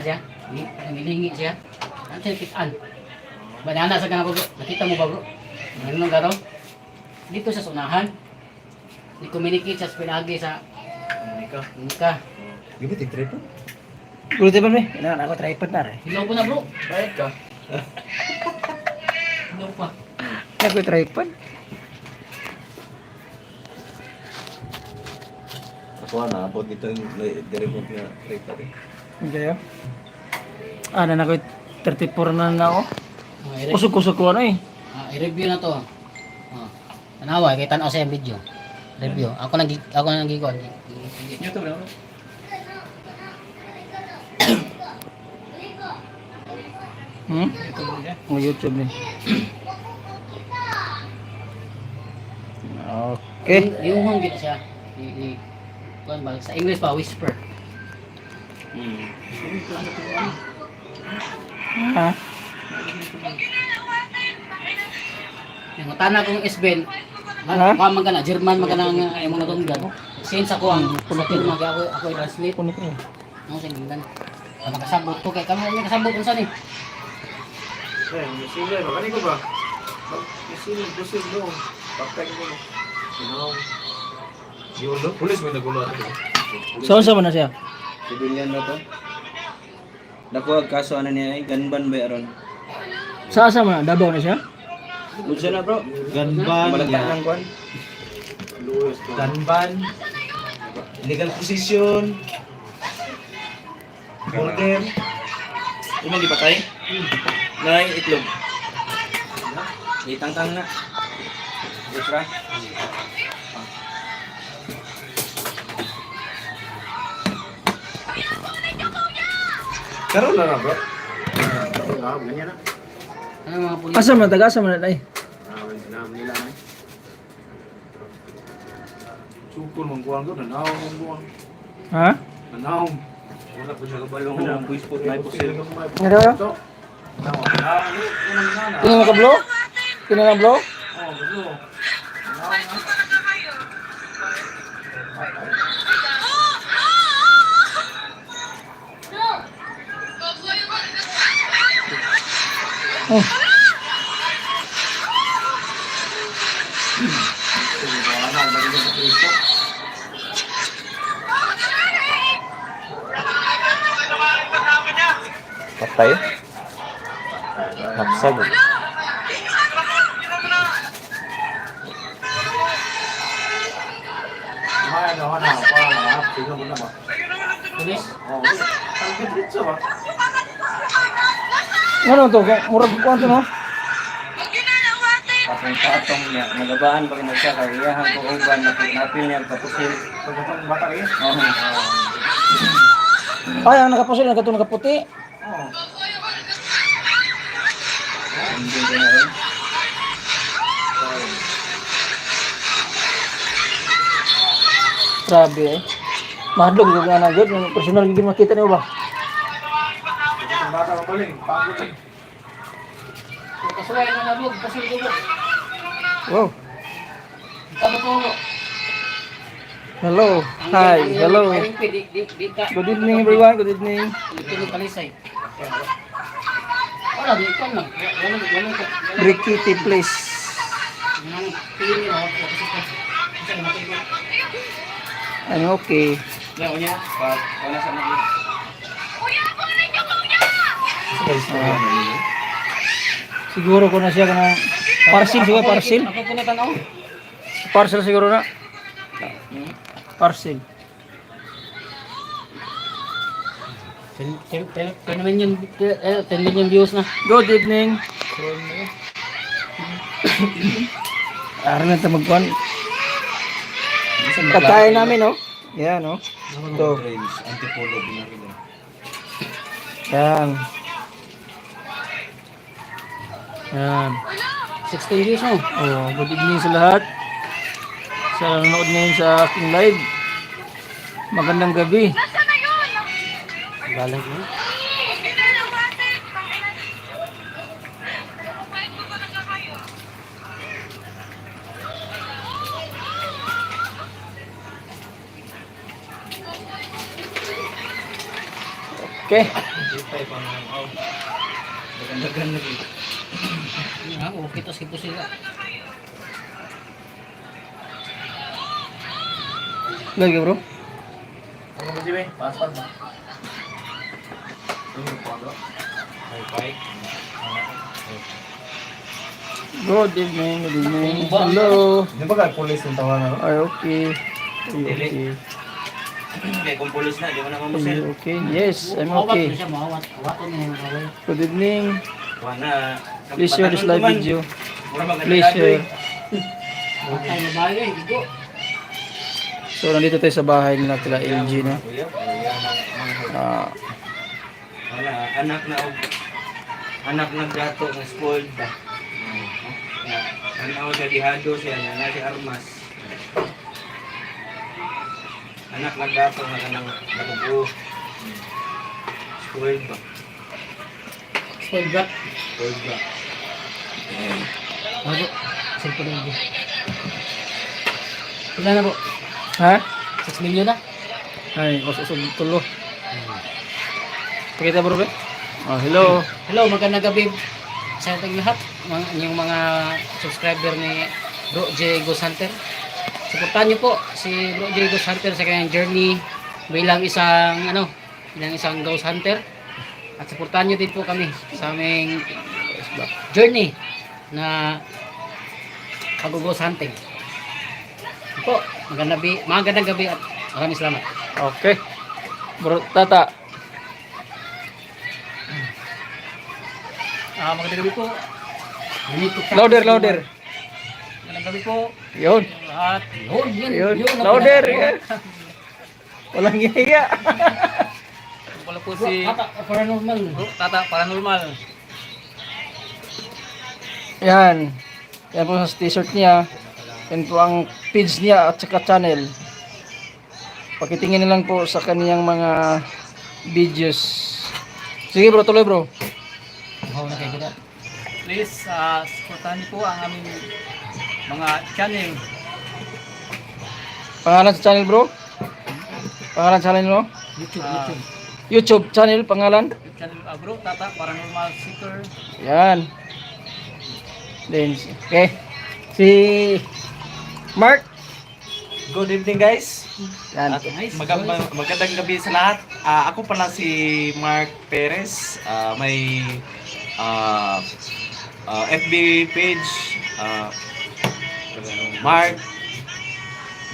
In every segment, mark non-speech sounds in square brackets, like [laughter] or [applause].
siya. Nangilingi siya. Siya pitan? Banana sa kanako bro. Nakita mo ba bro? Ano nang garo? Dito sa sunahan. Di communicate sa pinagi sa Ika. Nika. Gimit yung tripod? Ulit ba ba? Kailangan ako tripod na rin. Hilaw ko na bro. Bayad ka. Hilaw pa. Ako tripod. Ako na, abot ito yung remote nga tripod eh. Hindi kayo? Ah, na ako 34 na na ako. I- Kusog-kusog ko ano eh. ah, i-review na to. Ah. Tanawa, kay tanaw sa video. Review. Ako nang ako nang gigol. YouTube na Hmm? Oh, YouTube din. Okay. Yung hong gina siya. I, i, ba? Sa English pa, whisper. Hmm. Ha? Yung tana kong Esben, Ha? ha? man ka na, German man ka na nga, mga tunggan. Since ako ang pulatin mga ako, ako yung translate. Kunin ko yun. Ano sa gingan? Ang nakasabot ko kay kamo niya kasabot unsa ni? Eh, misile, makani ko ba? Misile, busil no. Paktek mo no. Sinaw. Yun no, pulis nagulo ako. So, saan mo na siya? Civilian na to. Nakuha kaso ano niya ay ganban ba aron? Saan mo na? Davao na siya? Unsa na bro? Ganban Malata ng kwan. Ganban. Illegal position. Border. Imo di patay? Nay itlog. Itang-tang na. Extra. Karon na na bro. Ano mga pulis? Asa mo na? Taga asa mo na tayo? Na. Sukul mong kuwang ko, nanahong mong kuwang. Ha? Nanahong. Wala po siya kabalong. Wala po ispot na ipusil. Ano yun? Kino na ka blo? Kino na blo? Oh, gusto. Oh. Patay. Hapsag. Ay, ano, ano, parang mga tingnan mo na ba? Pulis? Oh, ang gandito ba? Ano to? Murag kwanto no? Patong-patong niya. Nagabaan pa rin siya kay iyahan ko uban na pinapil niya kapusil. Pagkatang bata rin. Oh. Ay, ang nakapusil, nagkatong nakaputi. Oh, Hindi ko na rin. Grabe eh. Mahadlok yung nga na good. Yung personal yung makita niyo ba? Bata mabaling. Pagod eh. Kasuway na nabog, kasul ko bro. Wow. Tama ko bro. Hello. Hi. Hello. Good evening everyone. Good evening. Ito ni Kalisay. Wala, di ko lang. Wala, wala, wala. Siguro ko na siya kana parcel siguro parcel. Ako po na tanaw. Parcel siguro na. Parcel. 10 million, eh, 10 million views na. Good evening. Araw na tayo magkuhan. Pagkain namin, no? Yan, no? Ito. Range, antipolo binaril. Yan. Yan. 16 views no. Oh, good evening sa lahat. Sa nanonood ngayon sa aking live. Magandang gabi. Balag mo. Okay. Lipay pa naman. Oh. Dagan-dagan lagi. Ha, okay to sipo sila. Lagi bro. Ano ba si May? Passport ba? Ano yung pondo? Wi-Fi? Good evening, good evening. Hello. Di ba ka police yung tawanan? Ay, okay. Ay, okay. Kaya kung pulis na, di mo na mamusil. okay. Yes, I'm okay. na. Good evening. Please share this live video. Please share. Na eh. So, nandito tayo sa bahay nila kila LG, manghod. Ah, Wala, anak na anak na gato ng spoiled ba. Ano siya dihado siya na na si Armas. Anak na gato na kanang nakubo. Spoiled ba? Spoil brat. Spoiled ba? Bago. Cellphone na yun. Ilan na po? ha? 6 million na? Ay, kasusog tulo. Pakita bro? Oh, hello. Hello, magandang gabi sa ating lahat. Mga, yung mga subscriber ni Bro J. Ghost Hunter. Suportahan niyo po si Bro J. Ghost Hunter sa kanyang journey bilang isang ano, bilang isang Ghost Hunter. At suportahan niyo din po kami sa aming journey na pag-ghost hunting. Po, magandang gabi, magandang gabi at maraming salamat. Okay. Bro, tata. Ah, magandang gabi po. Louder, louder. Magandang gabi po. Yun. At yun, yun, Yun. yun. Louder. pinaka- Walang hiya. Wala po si Tata Paranormal. Tata Paranormal. Yan. Yan po sa t-shirt niya. Yan po ang page niya at saka channel. Pakitingin na lang po sa kaniyang mga videos. Sige bro, tuloy bro. Oh, na kayo kita. Please, uh, supportahan niyo po ang aming mga channel. Pangalan sa channel bro? Pangalan sa channel mo? YouTube, Ah. YouTube. YouTube channel, pangalan? Yung channel uh, bro, Tata Paranormal Seeker. Yan. Then, okay. Si Mark. Good evening guys. Yan. At mag- mag- magandang gabi sa lahat. Ah, ako pala si Mark Perez. Ah, may ah, ah, FB page ah, Mark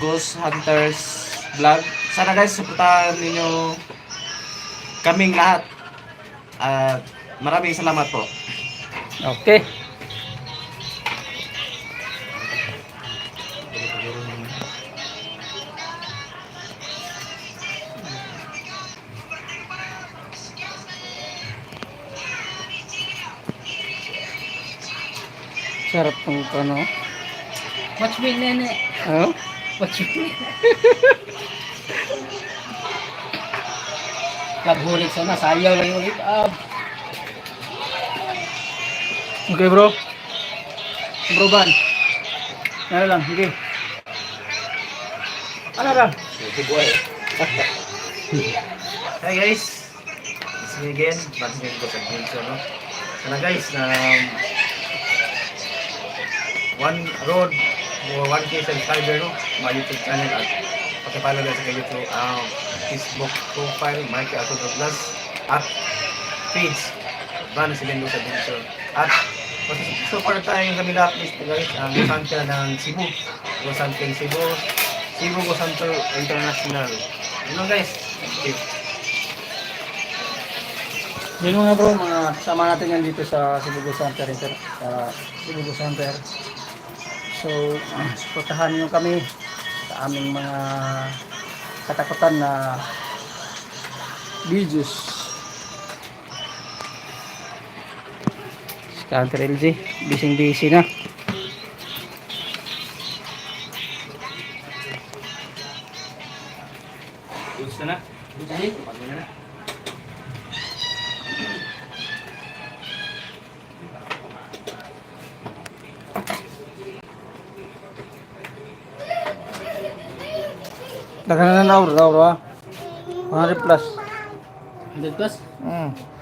Ghost Hunters Vlog. Sana guys suportahan ninyo kaming lahat. At maraming salamat po. Okay. Sarap ng ano. Watch me, nene. Ano? Watch me. [laughs] Naghulit sana, sayaw lang yung ulit. Ah, Okay bro. Bro ban. Ano lang, sige. Ano lang? [laughs] Hi guys! It's me again, Batman ko sa Ginso, no? Sana guys, na one road o 1k subscriber, no? My YouTube channel at pakipalo guys sa YouTube um, Facebook profile, Mikey Ato Plus at page Van Silendo sa Ginso. At far tayong kami lahat list guys, ang Santa ng Cebu. Gosante Cebu, Cebu Gosanto International. Lang guys. Thank you. Yun mga bro, mga kasama natin yan dito sa Cebu Center, sa Cebu Center. So, supportahan nyo kami sa aming mga katakutan na videos. Si Counter LG, busy busy na. Goods na. Pagod na na. Dagan na na, bro, bro. 100 plus. 100 plus. Mm.